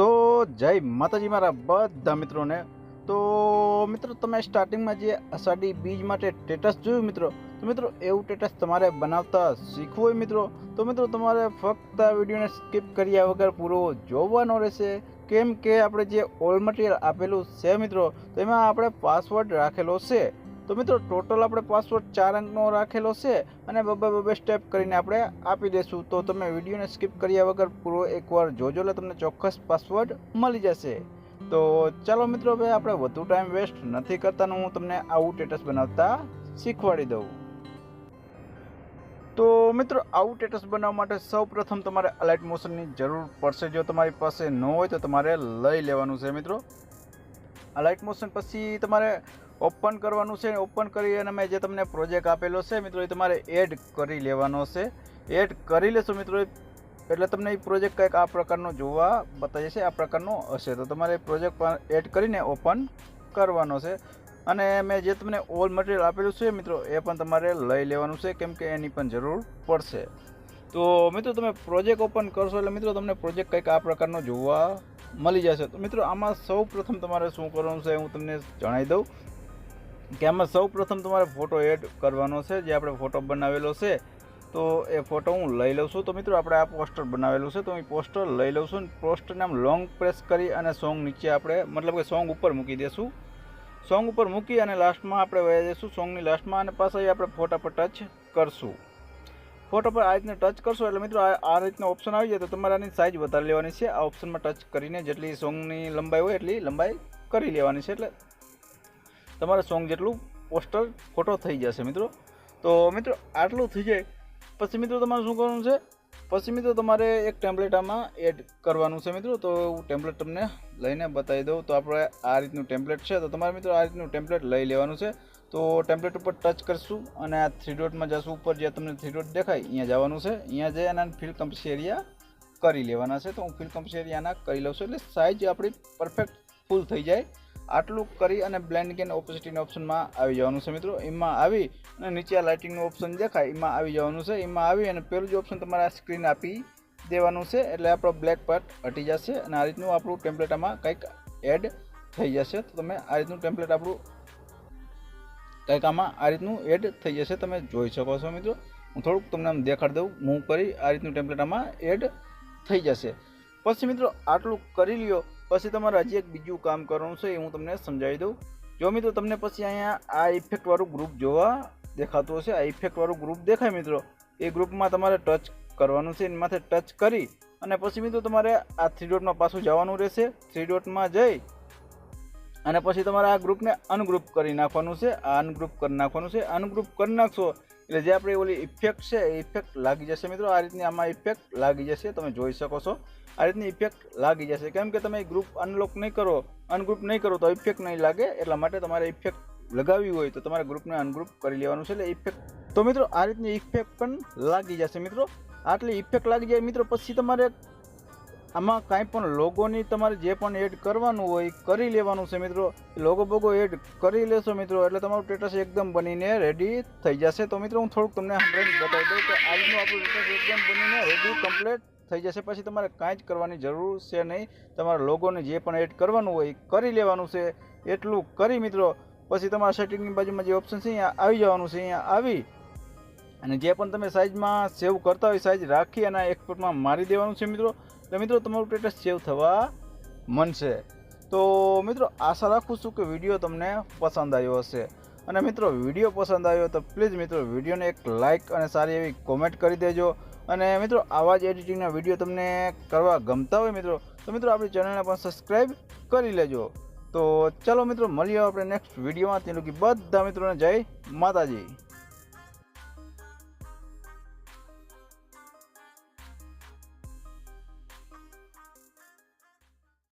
જય માતાજી મારા બધા મિત્રોને. તો મિત્રો, તમે સ્ટાર્ટિંગમાં જે અષાઢી બીજ માટે સ્ટેટસ જોયું મિત્રો, તો મિત્રો, એવું સ્ટેટસ તમારે બનાવતા શીખવું હોય મિત્રો. તો મિત્રો, તમારે ફક્ત આ વિડીયોને સ્કીપ કર્યા વગર પૂરો જોવાનો રહેશે. કેમ કે આપણે જે ઓલ મટીરિયલ આપેલું છે મિત્રો તો એમાં આપણે પાસવર્ડ રાખેલો છે. તો મિત્રો ટોટલ આપણે પાસવર્ડ ચાર અંકનો રાખેલો છે અને બબે બબે સ્ટેપ કરીને આપણે આપી દઈશું. તો તમે વિડીયોને સ્કીપ કર્યા વગર પૂરો એકવાર જોજો એટલે તમને ચોક્કસ પાસવર્ડ મળી જશે. તો ચાલો મિત્રો, હવે આપણે વધુ ટાઈમ વેસ્ટ નથી કરતાનું હું તમને આવું સ્ટેટસ બનાવતા શીખવાડી દઉં. તો મિત્રો, આવું સ્ટેટસ બનાવવા માટે સૌ પ્રથમ તમારે અલાઇટ મોશનની જરૂર પડશે. જો તમારી પાસે ન હોય તો તમારે લઈ લેવાનું છે મિત્રો. અલાઇટ મોશન પછી તમારે ઓપન કરવાનું છે ઓપન કરી અને મેં જે તમને પ્રોજેક્ટ આપેલો છે, મિત્રો, એ તમારે એડ કરી લેવાનો છે. એડ કરી લેશો, મિત્રો, એટલે તમને એ પ્રોજેક્ટ કંઈક આ પ્રકારનો જોવા બતાવી છે, આ પ્રકારનો હશે. તો તમારે પ્રોજેક્ટ પણ એડ કરીને ઓપન કરવાનો છે. અને મેં જે તમને ઓલ મટીરિયલ આપેલું છે, મિત્રો, એ પણ તમારે લઈ લેવાનું છે, કેમ કે એની પણ જરૂર પડશે. તો મિત્રો, તમે પ્રોજેક્ટ ઓપન કરશો એટલે, મિત્રો, તમને પ્રોજેક્ટ કંઈક આ પ્રકારનો જોવા મળી જશે તો. મિત્રો, આમાં સૌ પ્રથમ તમારે શું કરવાનું છે, હું તમને જણાવી દઉં કે આમાં સૌ પ્રથમ તમારે ફોટો એડ કરવાનો છે, જે આપણે ફોટો બનાવેલો છે, તો એ ફોટો હું લઈ લઉં છું. તો મિત્રો, આપણે આ પોસ્ટર બનાવેલું છે, તો હું પોસ્ટર લઈ લઉં છું. પોસ્ટરને આમ લોંગ પ્રેસ કરી અને સોંગ નીચે આપણે, મતલબ કે સોંગ ઉપર મૂકી દઈશું સોંગ ઉપર મૂકી અને લાસ્ટમાં આપણે વહી જઈશું સોંગની લાસ્ટમાં અને પાછા આપણે ફોટા પર ટચ કરશું. ફોટો પર આ રીતના ટચ કરશો એટલે મિત્રો આ રીતનો ઓપ્શન આવી જાય તો તમારે આની સાઇઝ વધારે લેવાની છે. આ ઓપ્શનમાં ટચ કરીને જેટલી સોંગની લંબાઈ હોય એટલી લંબાઈ કરી લેવાની છે. એટલે તમારે સોંગ જેટલું પોસ્ટર ફોટો થઈ જશે મિત્રો. તો મિત્રો આટલું થઈ જાય. પછી મિત્રો તમારે શું કરવાનું છે? પછી મિત્રો તમારે એક ટેમ્પલેટ આમાં એડ કરવાનું છે મિત્રો. તો હું ટેમ્પલેટ તમને લઈને બતાવી દઉં. તો આપણે આ રીતનું ટેમ્પલેટ છે. તો તમારે મિત્રો આ રીતનું ટેમ્પલેટ લઈ લેવાનું છે. તો ટેમ્પલેટ ઉપર ટચ કરશું અને આ થ્રી ડોટમાં જશું ઉપર જે તમને થ્રી ડોટ દેખાય, અહીંયા જવાનું છે. અહીંયા જઈ અને ફિલ કમ્પસી એરિયા કરી લેવાના છે, તો હું ફિલ કમ્પસી એરિયાના કરી લઉં છું. એટલે સાઇઝ આપણી પરફેક્ટ ફૂલ થઈ જાય. આટલું કરી અને બ્લેન્ડ કેન ઓપોસિટીના ઓપ્શનમાં આવી જવાનું છે મિત્રો. એમાં આવી અને નીચે આ લાઇટિંગનું ઓપ્શન દેખાય, એમાં આવી જવાનું છે. એમાં આવી અને પહેલું જ ઓપ્શન તમારે આ સ્ક્રીન આપી દેવાનું છે, એટલે આપણો બ્લેક પાર્ટ હટી જશે અને આ રીતનું આપણું ટેમ્પલેટ આમાં કંઈક એડ થઈ જશે. તો તમે આ રીતનું ટેમ્પલેટ આપણું કંઈક આમાં આ રીતનું એડ થઈ જશે. તમે જોઈ શકો છો મિત્રો. હું થોડુંક તમને આમ દેખાડી દઉં. મૂવ કરી આ રીતનું ટેમ્પલેટ આમાં એડ થઈ જશે. પછી મિત્રો આટલું કરી લ્યો. પછી તમારે હજી એક બીજું કામ કરવાનું છે એ હું તમને સમજાવી દઉં. જો મિત્રો તમને પછી અહીંયા આ ઇફેક્ટવાળું ગ્રુપ જોવા દેખાતું હશે. આ ઇફેક્ટવાળું ગ્રુપ દેખાય મિત્રો. એ ગ્રુપમાં તમારે ટચ કરવાનું છે. એની માથે ટચ કરી અને પછી મિત્રો તમારે આ થ્રી ડોટમાં પાછું જવાનું રહેશે. થ્રી ડોટમાં જઈ અને પછી તમારે આ ગ્રુપને અનગ્રુપ કરી નાખવાનું છે, આ અનગ્રુપ કરી નાખવાનું છે, અનગ્રુપ કરી નાખશો એટલે જે આપણે ઓલી ઇફેક્ટ છે, એ ઇફેક્ટ લાગી જશે મિત્રો. આ રીતની આમાં ઇફેક્ટ લાગી જશે, તમે જોઈ શકો છો. આ રીતની ઇફેક્ટ લાગી જશે. કેમ કે તમે ગ્રુપ અનલોક નહીં કરો, અનગ્રુપ નહીં કરો તો ઇફેક્ટ નહીં લાગે, એટલા માટે તમારે ઇફેક્ટ લગાવવી હોય તો તમારે ગ્રુપને અનગ્રુપ કરી લેવાનું છે એટલે ઇફેક્ટ તો મિત્રો આ રીતની ઇફેક્ટ પણ લાગી જશે મિત્રો. આટલી ઇફેક્ટ લાગી જાય મિત્રો, પછી તમારે આમાં કાંઈ પણ લોગોની તમારે જે પણ એડ કરવાનું હોય, કરી લેવાનું છે મિત્રો. લોગો બોગો એડ કરી લેશો મિત્રો, એટલે તમારું સ્ટેટસ એકદમ બનીને રેડી થઈ જશે. તો મિત્રો, હું થોડુંક તમને હમણાં બતાવી દઉં કે આજનું આપણું સ્ટેટસ એકદમ બનીને રેડી કમ્પ્લીટ થઈ જશે. પછી તમારે કાંઈ જ કરવાની જરૂર છે નહીં. તમારા લોગોને જે પણ એડ કરવાનું હોય, કરી લેવાનું છે. એટલું કરી મિત્રો. પછી તમારા સેટિંગની બાજુમાં જે ઓપ્શન છે, અહીંયા આવી જવાનું છે. અહીંયા આવી. અને જે પણ તમે સાઇઝમાં સેવ કરતા હોય સાઇઝ રાખી અને એક્સપોર્ટમાં મારી દેવાનું છે મિત્રો. એટલે મિત્રો તમારું સ્ટેટસ સેવ થવા મનશે તો મિત્રો આશા રાખું છું કે વીડિયો તમને પસંદ આવ્યો હશે. અને મિત્રો વીડિયો પસંદ આવ્યો તો પ્લીઝ મિત્રો વિડીયોને એક લાઇક અને સારી એવી કોમેન્ટ કરી દેજો. અને મિત્રો આવા જ એડિટિંગના વીડિયો તમને કરવા ગમતા હોય મિત્રો, તો મિત્રો આપણી ચેનલને પણ સબસ્ક્રાઈબ કરી લેજો. તો ચાલો મિત્રો મળીએ આપણે નેક્સ્ટ વિડીયોમાં તે લોકો બધા મિત્રોને જય માતાજી.